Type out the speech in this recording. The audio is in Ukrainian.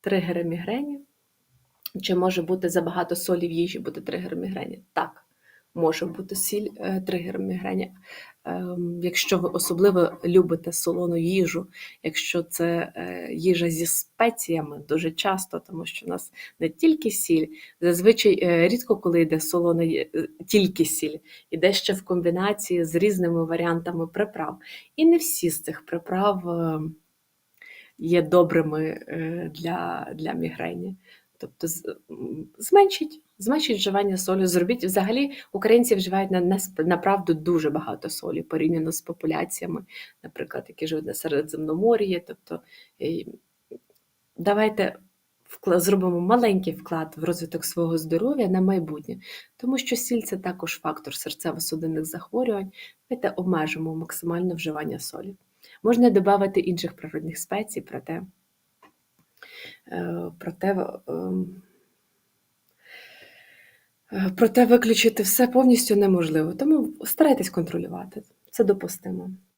Тригери мігрені. Чи може бути забагато солі в їжі бути тригером мігрені? Так, може бути сіль е, тригером мігрені. Ем, Якщо ви особливо любите солону їжу, якщо це е, їжа зі спеціями дуже часто, тому що в нас не тільки сіль, зазвичай е, рідко коли йде солона тільки сіль, іде ще в комбінації з різними варіантами приправ. І не всі з цих приправ е, є добрими е, для, для мігрені. Тобто зменшіть, зменшіть вживання солі, зробіть. Взагалі українці вживають на, направду дуже багато солі порівняно з популяціями, наприклад, які живуть на Середземномор'ї. Тобто е, давайте вкла- зробимо маленький вклад в розвиток свого здоров'я на майбутнє, тому що сіль це також фактор серцево-судинних захворювань. Давайте обмежимо максимально вживання солі. Можна додати інших природних спецій, проте, е, проте, ем, е, проте виключити все повністю неможливо. Тому старайтесь контролювати. Це допустимо.